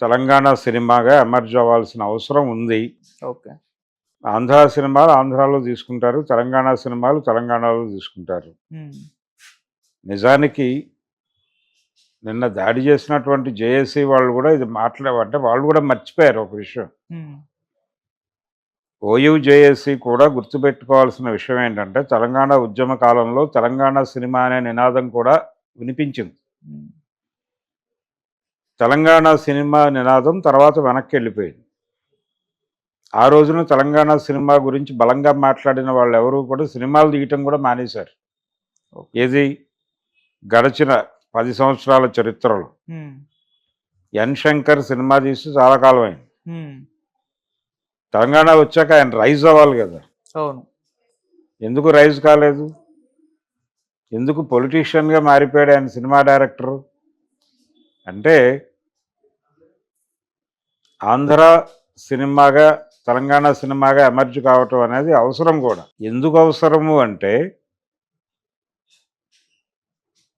తెలంగాణ సినిమాగా ఎమర్జ్ అవ్వాల్సిన అవసరం ఉంది. ఓకే. ఆంధ్ర సినిమాలు ఆంధ్రాలో తీసుకుంటారు తెలంగాణ సినిమాలు తెలంగాణలో తీసుకుంటారు. నిజానికి నిన్న దాడి చేసినటువంటి జేఏసీ వాళ్ళు కూడా ఇది మాట్లాడే వాళ్ళు కూడా మర్చిపోయారు ఒక విషయం. ఓయూ జేఏసీ కూడా గుర్తుపెట్టుకోవాల్సిన విషయం ఏంటంటే తెలంగాణ ఉద్యమ కాలంలో తెలంగాణ సినిమా అనే నినాదం కూడా వినిపించింది. తెలంగాణ సినిమా నినాదం తర్వాత వెనక్కి వెళ్ళిపోయింది. ఆ రోజున తెలంగాణ సినిమా గురించి బలంగా మాట్లాడిన వాళ్ళు ఎవరు కూడా సినిమాలు తీయటం కూడా మానేశారు. ఏది? గడిచిన పది సంవత్సరాల చరిత్రలో. ఎన్ శంకర్ సినిమా తీసి చాలా కాలం అయింది తెలంగాణ వచ్చాక ఆయన రైజ్ అవ్వాలి కదా. అవును. ఎందుకు రైజ్ కాలేదు? ఎందుకు పొలిటీషియన్గా మారిపోయాడు ఆయన సినిమా డైరెక్టరు? అంటే ఆంధ్ర సినిమాగా తెలంగాణ సినిమాగా ఎమర్జ్ కావటం అనేది అవసరం కూడా. ఎందుకు అవసరము అంటే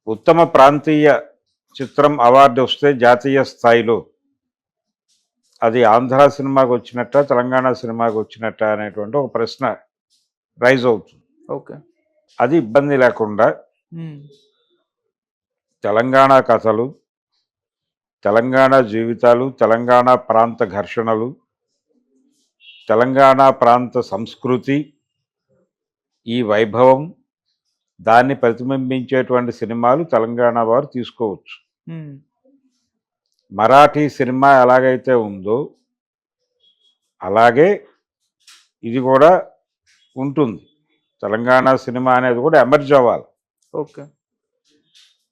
ఉత్తమ ప్రాంతీయ చిత్రం అవార్డు వస్తే జాతీయ స్థాయిలో అది ఆంధ్ర సినిమాకి వచ్చినట్ట తెలంగాణ సినిమాకి వచ్చినట్ట అనేటువంటి ఒక ప్రశ్న రైజ్ అవుతుంది. ఓకే. అది ఇబ్బంది లేకుండా తెలంగాణ కథలు తెలంగాణ జీవితాలు తెలంగాణ ప్రాంత ఘర్షణలు తెలంగాణ ప్రాంత సంస్కృతి ఈ వైభవం దాన్ని ప్రతిబింబించేటువంటి సినిమాలు తెలంగాణ వారు తీసుకోవచ్చు. మరాఠీ సినిమా ఎలాగైతే ఉందో అలాగే ఇది కూడా ఉంటుంది. తెలంగాణ సినిమా అనేది కూడా ఎమర్జ్ అవ్వాలి. ఓకే.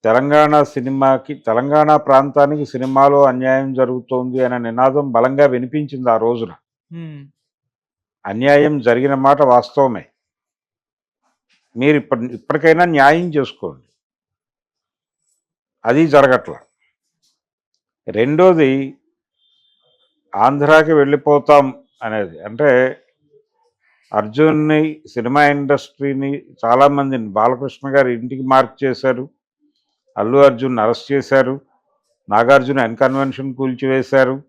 తెలంగాణ సినిమాకి తెలంగాణ ప్రాంతానికి సినిమాలో అన్యాయం జరుగుతోంది అనే నినాదం బలంగా వినిపించింది ఆ రోజున. అన్యాయం జరిగిన మాట వాస్తవమే. మీరు ఇప్పటి ఇప్పటికైనా న్యాయం చేసుకోండి. అది జరగట్ల. రెండోది ఆంధ్రాకి వెళ్ళిపోతాం అనేది. అంటే అర్జున్ని సినిమా ఇండస్ట్రీని చాలామందిని బాలకృష్ణ గారి ఇంటికి మార్క్ చేశారు. అల్లు అర్జున్ అరెస్ట్ చేశారు. నాగార్జున ఎన్కన్వెన్షన్ కూల్చివేశారు.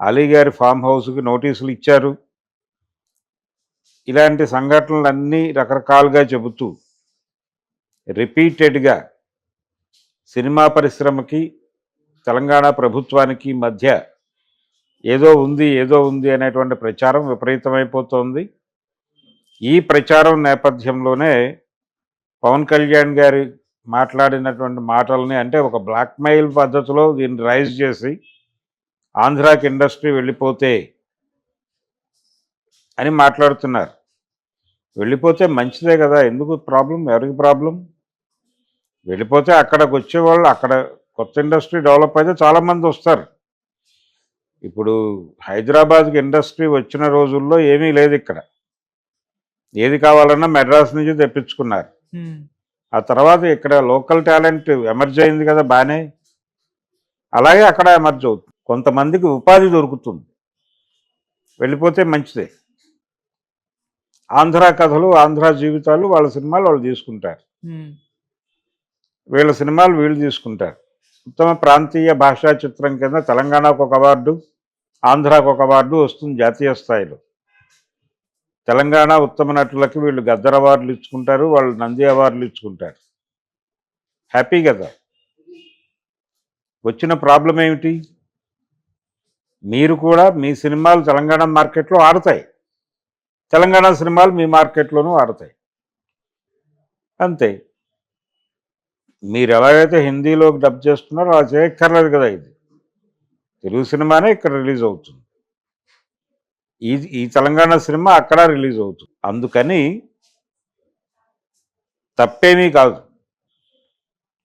అలీ గారి ఫామ్ హౌస్కి నోటీసులు ఇచ్చారు. ఇలాంటి సంఘటనలన్నీ రకరకాలుగా చెబుతూ రిపీటెడ్గా సినిమా పరిశ్రమకి తెలంగాణ ప్రభుత్వానికి మధ్య ఏదో ఉంది ఏదో ఉంది అనేటువంటి ప్రచారం విపరీతమైపోతోంది. ఈ ప్రచారం నేపథ్యంలోనే పవన్ కళ్యాణ్ గారి మాట్లాడినటువంటి మాటల్ని అంటే ఒక బ్లాక్మెయిల్ పద్ధతిలో దీన్ని రైజ్ చేసి ఆంధ్రాకి ఇండస్ట్రీ వెళ్ళిపోతే అని మాట్లాడుతున్నారు. వెళ్ళిపోతే మంచిదే కదా ఎందుకు ప్రాబ్లం ఎవరికి ప్రాబ్లం? వెళ్ళిపోతే అక్కడికి వచ్చేవాళ్ళు అక్కడ కొత్త ఇండస్ట్రీ డెవలప్ అయితే చాలామంది వస్తారు. ఇప్పుడు హైదరాబాద్కి ఇండస్ట్రీ వచ్చిన రోజుల్లో ఏమీ లేదు ఇక్కడ. ఏది కావాలన్నా మెడ్రాస్ నుంచి తెప్పించుకున్నారు. ఆ తర్వాత ఇక్కడ లోకల్ టాలెంట్ ఎమర్జ్ అయింది కదా బాగానే అలాగే అక్కడ ఎమర్జ్ అవుతుంది. కొంతమందికి ఉపాధి దొరుకుతుంది. వెళ్ళిపోతే మంచిదే. ఆంధ్ర కథలు ఆంధ్ర జీవితాలు వాళ్ళ సినిమాలు వాళ్ళు తీసుకుంటారు. వీళ్ళ సినిమాలు వీళ్ళు తీసుకుంటారు. ఉత్తమ ప్రాంతీయ భాషా చిత్రం కింద తెలంగాణకు ఒక అవార్డు ఆంధ్రాకు ఒక అవార్డు వస్తుంది జాతీయ స్థాయిలో. తెలంగాణ ఉత్తమ నటులకి వీళ్ళు గద్దర్ అవార్డులు ఇచ్చుకుంటారు వాళ్ళు నంది అవార్డులు ఇచ్చుకుంటారు. హ్యాపీ కదా? వచ్చిన ప్రాబ్లం ఏమిటి? మీరు కూడా మీ సినిమాలు తెలంగాణ మార్కెట్లో ఆడతాయి. తెలంగాణ సినిమాలు మీ మార్కెట్లోనూ ఆడతాయి. అంతే. మీరు ఎలాగైతే హిందీలోకి డబ్ చేస్తున్నారో అలా చేయక్కర్లేదు కదా ఇది. తెలుగు సినిమానే ఇక్కడ రిలీజ్ అవుతుంది. ఈ ఈ తెలంగాణ సినిమా అక్కడ రిలీజ్ అవుతుంది. అందుకని తప్పేమీ కాదు.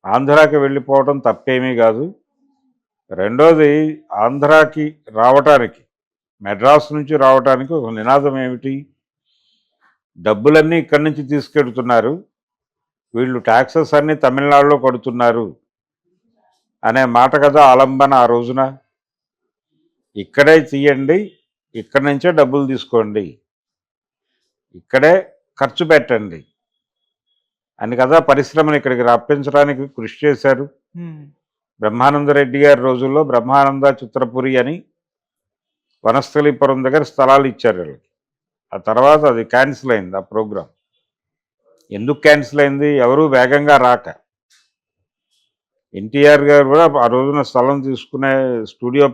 ఆంధ్రాకి వెళ్ళిపోవడం తప్పేమీ కాదు. రెండోది ఆంధ్రాకి రావటానికి మెడ్రాస్ నుంచి రావటానికి ఒక నినాదం ఏమిటి? డబ్బులన్నీ ఇక్కడి నుంచి తీసుకెడుతున్నారు. వీళ్ళు ట్యాక్సెస్ అన్నీ తమిళనాడులో కడుతున్నారు అనే మాట కదా ఆలంబన ఆ రోజున. ఇక్కడే తీయండి. ఇక్కడి నుంచే డబ్బులు తీసుకోండి. ఇక్కడే ఖర్చు పెట్టండి. అని కదా పరిశ్రమను ఇక్కడికి రప్పించడానికి కృషి చేశారు. బ్రహ్మానంద రెడ్డి గారి రోజుల్లో బ్రహ్మానంద చిత్రపురి అని వనస్థలిపురం దగ్గర స్థలాలు ఇచ్చారు వీళ్ళకి. ఆ తర్వాత అది క్యాన్సిల్ అయింది ఆ ప్రోగ్రాం. ఎందుకు క్యాన్సిల్ అయింది? ఎవరు వేగంగా రాక. ఎన్టీఆర్ గారు కూడా ఆ రోజున స్థలం తీసుకునే స్టూడియో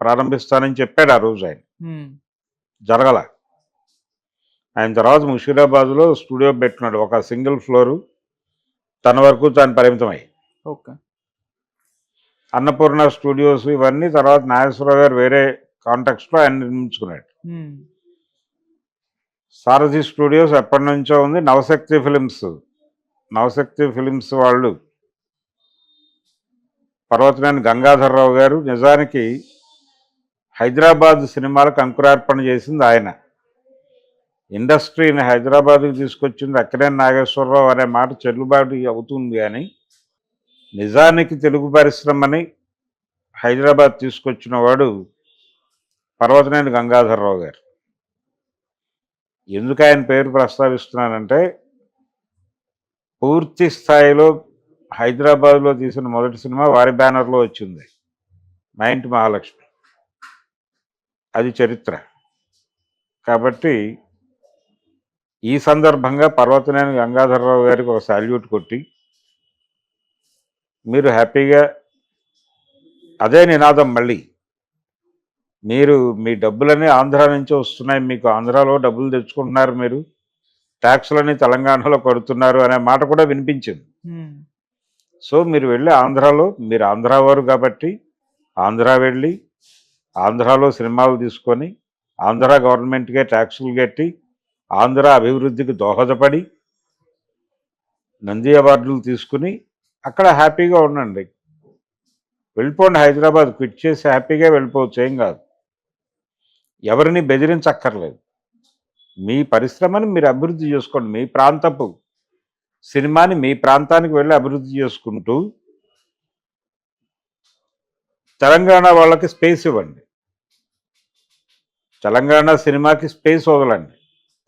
ప్రారంభిస్తానని చెప్పాడు ఆ రోజు ఆయన. జరగల. ఆయన తర్వాత ముషీరాబాద్లో స్టూడియో పెట్టుకున్నాడు ఒక సింగిల్ ఫ్లోరు. తన వరకు తాను పరిమితమై. ఓకే. అన్నపూర్ణ స్టూడియోస్ ఇవన్నీ తర్వాత నాగేశ్వరరావు గారు వేరే కాంటాక్ట్స్లో ఆయన నిర్మించుకున్నాడు. సారథి స్టూడియోస్ ఎప్పటి నుంచో ఉంది. నవశక్తి ఫిలిమ్స్ నవశక్తి ఫిలిమ్స్ వాళ్ళు. పర్వతనేని గంగాధర్రావు గారు నిజానికి హైదరాబాద్ సినిమాలకు అంకురార్పణ చేసింది ఆయన. ఇండస్ట్రీని హైదరాబాద్కి తీసుకొచ్చింది అక్కడే నాగేశ్వరరావు అనే మాట చెల్లుబాటు అవుతుంది కానీ నిజానికి తెలుగు పరిశ్రమని హైదరాబాద్ తీసుకొచ్చిన వాడు పర్వతనేని గంగాధర్రావు గారు. ఎందుకు ఆయన పేరు ప్రస్తావిస్తున్నానంటే పూర్తి స్థాయిలో హైదరాబాద్లో తీసిన మొదటి సినిమా వారి బ్యానర్లో వచ్చింది. మా ఇంటి మహాలక్ష్మి. అది చరిత్ర. కాబట్టి ఈ సందర్భంగా పర్వతనేని గంగాధరరావు గారికి ఒక సాల్యూట్ కొట్టి మీరు హ్యాపీగా అదే నినాదం మళ్ళీ మీరు మీ డబ్బులన్నీ ఆంధ్ర నుంచి వస్తున్నాయి మీకు ఆంధ్రాలో డబ్బులు తెచ్చుకుంటున్నారు మీరు ట్యాక్సులన్నీ తెలంగాణలో కడుతున్నారు అనే మాట కూడా వినిపించింది. సో మీరు వెళ్ళి ఆంధ్రాలో మీరు ఆంధ్ర వారు కాబట్టి ఆంధ్ర వెళ్ళి ఆంధ్రాలో సినిమాలు తీసుకొని ఆంధ్ర గవర్నమెంట్కే ట్యాక్సులు కట్టి ఆంధ్ర అభివృద్ధికి దోహదపడి నంది అవార్డులు తీసుకుని అక్కడ హ్యాపీగా ఉండండి. వెళ్ళిపోండి హైదరాబాద్. క్విట్ చేసి హ్యాపీగా వెళ్ళిపోవచ్చు. ఏం కాదు. ఎవరిని బెదిరించక్కర్లేదు. మీ పరిశ్రమని మీరు అభివృద్ధి చేసుకోండి. మీ ప్రాంతపు సినిమాని మీ ప్రాంతానికి వెళ్ళి అభివృద్ధి చేసుకుంటూ తెలంగాణ వాళ్ళకి స్పేస్ ఇవ్వండి. తెలంగాణ సినిమాకి స్పేస్ వదలండి.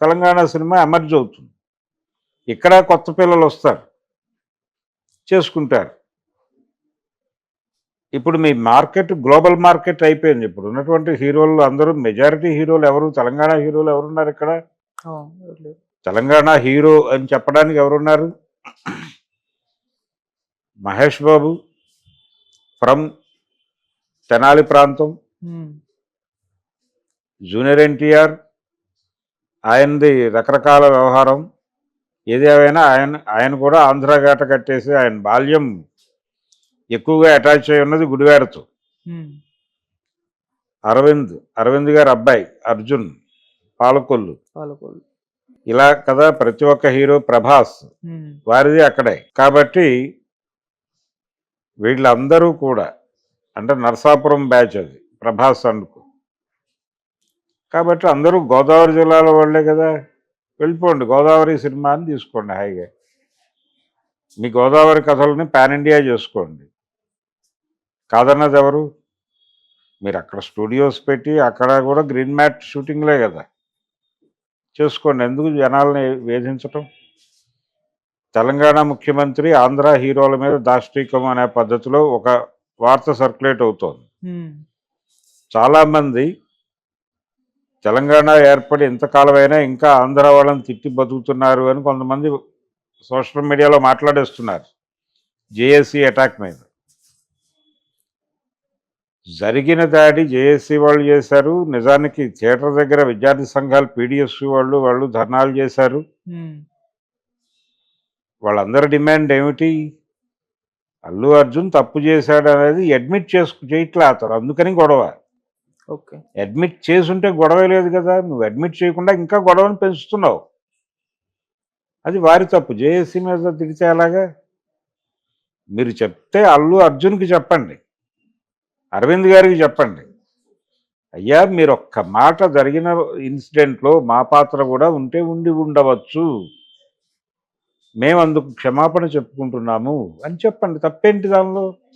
తెలంగాణ సినిమా ఎమర్జ్ అవుతుంది. ఇక్కడ కొత్త పిల్లలు వస్తారు. చేసుకుంటారు. ఇప్పుడు మీ మార్కెట్ గ్లోబల్ మార్కెట్ అయిపోయింది. ఇప్పుడు ఉన్నటువంటి హీరోలు అందరూ మెజారిటీ హీరోలు ఎవరు తెలంగాణ హీరోలు ఎవరున్నారు ఇక్కడ. తెలంగాణ హీరో అని చెప్పడానికి ఎవరున్నారు? మహేష్ బాబు ఫ్రమ్ తెనాలి ప్రాంతం జూనియర్ ఎన్టీఆర్ ఆయనది రకరకాల వ్యవహారం. ఏదేమైనా ఆయన ఆయన కూడా ఆంధ్ర గేట కట్టేసి ఆయన బాల్యం ఎక్కువగా అటాచ్ అయి ఉన్నది గుడివాడతో. అరవింద్ అరవింద్ గారి అబ్బాయి అర్జున్ పాలకొల్లు. పాలకోళ్ళు ఇలా కదా ప్రతి ఒక్క హీరో ప్రభాస్ వారిది అక్కడే. కాబట్టి వీళ్ళందరూ కూడా అంటే నరసాపురం బ్యాచ్ అది ప్రభాస్ అందుకు. కాబట్టి అందరూ గోదావరి జిల్లాలో వాళ్ళే కదా. వెళ్ళిపోండి గోదావరి సినిమా అని తీసుకోండి హాయిగా మీ గోదావరి కథలని పాన్ ఇండియా చేసుకోండి. కాదన్నది ఎవరు? మీరు అక్కడ స్టూడియోస్ పెట్టి అక్కడ కూడా గ్రీన్ మ్యాట్ షూటింగ్లే కదా. చేసుకోండి ఎందుకు జనాల్ని వేధించటం? తెలంగాణ ముఖ్యమంత్రి ఆంధ్ర హీరోల మీద దాష్టీకం అనే పద్ధతిలో ఒక వార్త సర్క్యులేట్ అవుతోంది. చాలామంది తెలంగాణ ఏర్పడి ఇంతకాలమైనా ఇంకా ఆంధ్ర వాళ్ళని తిట్టి బతుకుతున్నారు అని కొంతమంది సోషల్ మీడియాలో మాట్లాడేస్తున్నారు. జేఏసీ అటాక్ మీద. జరిగిన దాడి జేఏసీ వాళ్ళు చేశారు. నిజానికి థియేటర్ దగ్గర విద్యార్థి సంఘాలు పీడిఎస్ వాళ్ళు వాళ్ళు ధర్నాలు చేశారు. వాళ్ళందరి డిమాండ్ ఏమిటి? అల్లు అర్జున్ తప్పు చేశాడు అనేది అడ్మిట్ చేసుకు చేయట్లే అతను అందుకని గొడవ. ఓకే. అడ్మిట్ చేసుంటే గొడవ లేదు కదా. నువ్వు అడ్మిట్ చేయకుండా ఇంకా గొడవను పెంచుతున్నావు. అది వారి తప్పు. జేఏసీ మీద తిడితే ఎలాగా? మీరు చెప్తే అల్లు అర్జున్కి చెప్పండి. అరవింద్ గారికి చెప్పండి. అయ్యా మీరు ఒక్క మాట జరిగిన ఇన్సిడెంట్లో మా పాత్ర కూడా ఉంటే ఉండి ఉండవచ్చు. మేము అందుకు క్షమాపణ చెప్పుకుంటున్నాము అని చెప్పండి. తప్పేంటి దానిలో?